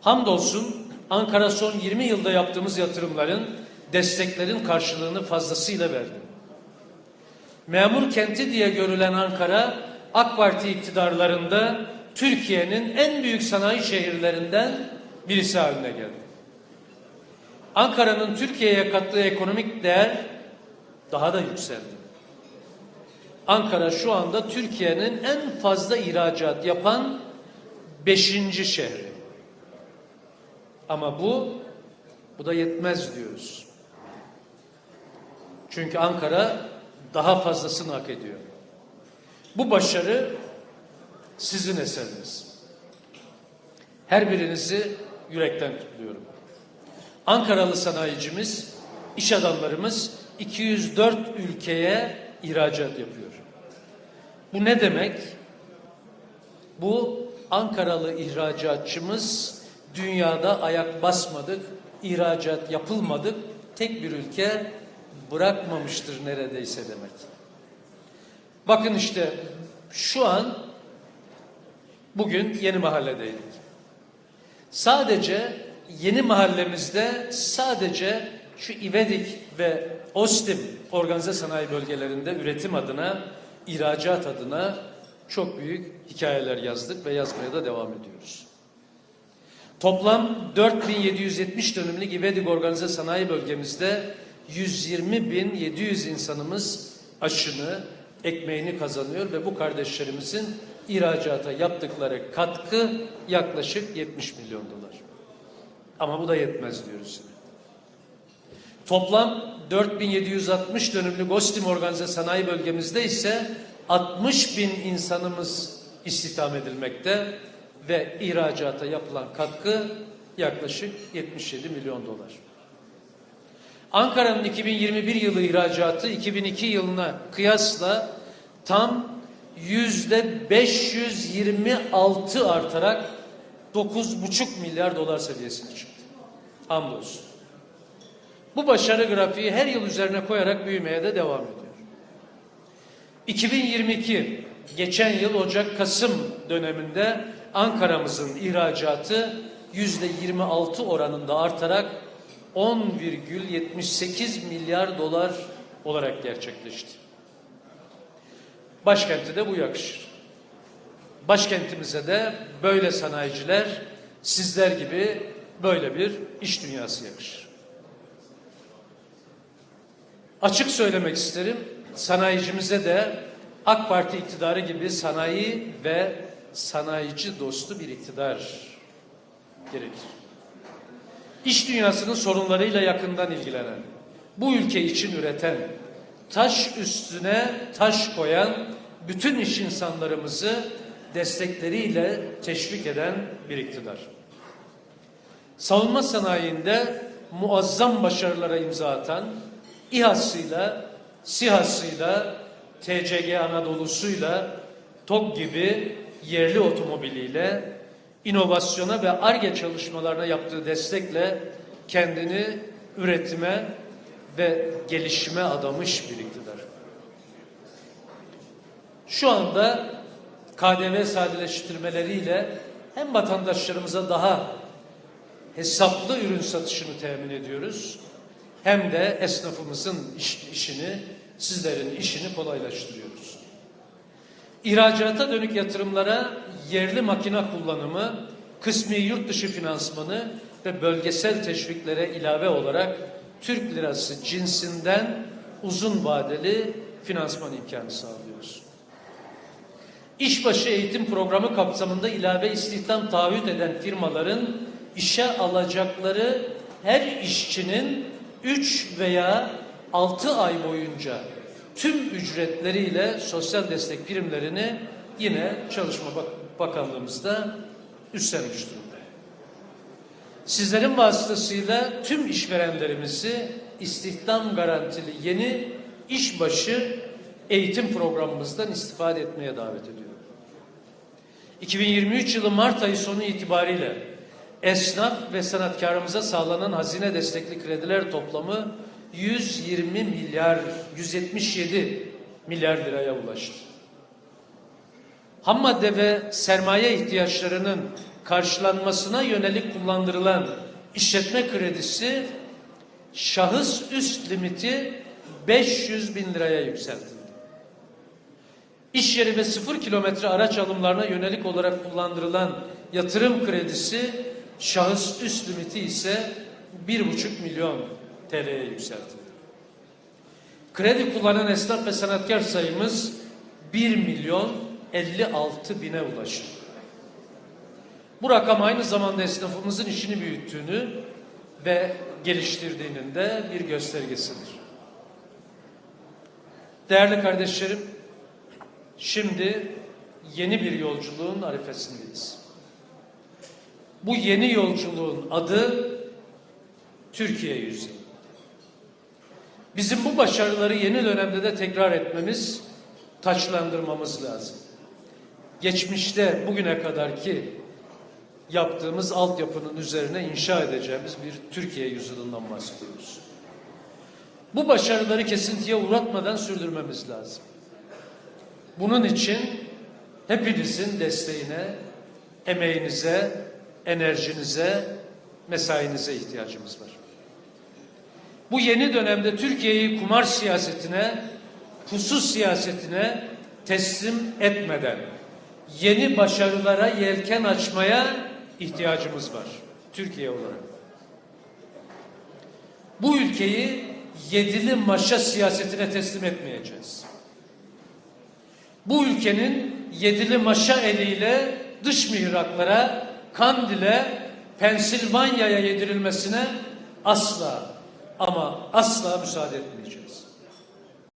Hamdolsun Ankara son 20 yılda yaptığımız yatırımların, desteklerin karşılığını fazlasıyla verdi. Memur kenti diye görülen Ankara, AK Parti iktidarlarında Türkiye'nin en büyük sanayi şehirlerinden birisi haline geldi. Ankara'nın Türkiye'ye kattığı ekonomik değer daha da yükseldi. Ankara şu anda Türkiye'nin en fazla ihracat yapan beşinci şehri. Ama bu, bu da yetmez diyoruz. Çünkü Ankara daha fazlasını hak ediyor. Bu başarı sizin eseriniz. Her birinizi yürekten kutluyorum. Ankaralı sanayicimiz, iş adamlarımız 204 ülkeye ihracat yapıyor. Bu ne demek? Bu Ankaralı ihracatçımız dünyada ayak basmadık, ihracat yapılmadık, tek bir ülke bırakmamıştır neredeyse demek. Bakın işte şu an bugün yeni mahalledeydik. Sadece yeni mahallemizde sadece şu İvedik ve Ostim organize sanayi bölgelerinde üretim adına, ihracat adına çok büyük hikayeler yazdık ve yazmaya da devam ediyoruz. Toplam 4770 dönümlük İvedik organize sanayi bölgemizde 120.700 insanımız aşını, ekmeğini kazanıyor ve bu kardeşlerimizin ihracata yaptıkları katkı yaklaşık 70 milyon dolar. Ama bu da yetmez diyoruz. Toplam 4760 dönümlük Ostim organize sanayi bölgemizde ise 60 bin insanımız istihdam edilmekte ve ihracata yapılan katkı yaklaşık 77 milyon dolar. Ankara'nın 2021 yılı ihracatı 2002 yılına kıyasla tam yüzde 526 artarak 9,5 milyar dolar seviyesine çıktı. Hamdolsun. Bu başarı grafiği her yıl üzerine koyarak büyümeye de devam ediyor. 2022 geçen yıl Ocak-Kasım döneminde Ankara'mızın ihracatı yüzde 26 oranında artarak 10,78 milyar dolar olarak gerçekleşti. Başkenti de bu yakışır. Başkentimize de böyle sanayiciler, sizler gibi böyle bir iş dünyası yakışır. Açık söylemek isterim, sanayicimize de AK Parti iktidarı gibi sanayi ve sanayici dostu bir iktidar gerekir. İş dünyasının sorunlarıyla yakından ilgilenen, bu ülke için üreten, taş üstüne taş koyan bütün iş insanlarımızı destekleriyle teşvik eden bir iktidar. Savunma sanayinde muazzam başarılara imza atan, İHA'sıyla, SİHA'sıyla, TCG Anadolu'suyla, TOG gibi yerli otomobiliyle inovasyona ve ARGE çalışmalarına yaptığı destekle kendini üretime ve gelişime adamış bir iktidar. Şu anda KDV sadeleştirmeleriyle hem vatandaşlarımıza daha hesaplı ürün satışını temin ediyoruz hem de esnafımızın iş, işini, sizlerin işini kolaylaştırıyoruz. İhracata dönük yatırımlara yerli makine kullanımı, kısmi yurt dışı finansmanı ve bölgesel teşviklere ilave olarak Türk lirası cinsinden uzun vadeli finansman imkanı sağlıyoruz. İşbaşı eğitim programı kapsamında ilave istihdam taahhüt eden firmaların işe alacakları her işçinin 3 veya 6 ay boyunca tüm ücretleriyle sosyal destek primlerini yine Çalışma Bakanlığımızda üstlenmiş durumda. Sizlerin vasıtasıyla tüm işverenlerimizi istihdam garantili yeni işbaşı eğitim programımızdan istifade etmeye davet ediyorum. 2023 yılı Mart ayı sonu itibariyle esnaf ve sanatkarımıza sağlanan hazine destekli krediler toplamı 120 milyar 177 milyar liraya ulaştı. Ham madde ve sermaye ihtiyaçlarının karşılanmasına yönelik kullandırılan işletme kredisi şahıs üst limiti 500 bin liraya yükseltildi. İş yeri ve sıfır kilometre araç alımlarına yönelik olarak kullandırılan yatırım kredisi şahıs üst limiti ise 1,5 milyon TL'ye yükseltildi. Kredi kullanan esnaf ve sanatkar sayımız 1 milyon 56 bine ulaştı. Bu rakam aynı zamanda esnafımızın işini büyüttüğünü ve geliştirdiğinin de bir göstergesidir. Değerli kardeşlerim, şimdi yeni bir yolculuğun arifesindeyiz. Bu yeni yolculuğun adı Türkiye Yüzyılı. Bizim bu başarıları yeni dönemde de tekrar etmemiz, taçlandırmamız lazım. Geçmişte bugüne kadarki yaptığımız altyapının üzerine inşa edeceğimiz bir Türkiye yüzyılından bahsediyoruz. Bu başarıları kesintiye uğratmadan sürdürmemiz lazım. Bunun için hepinizin desteğine, emeğinize, enerjinize, mesainize ihtiyacımız var. Bu yeni dönemde Türkiye'yi kumar siyasetine, pusu siyasetine teslim etmeden yeni başarılara yelken açmaya ihtiyacımız var Türkiye olarak. Bu ülkeyi yedili maşa siyasetine teslim etmeyeceğiz. Bu ülkenin yedili maşa eliyle dış mihraklara, Kandil'e, Pensilvanya'ya yedirilmesine asla ama asla müsaade etmeyeceğiz.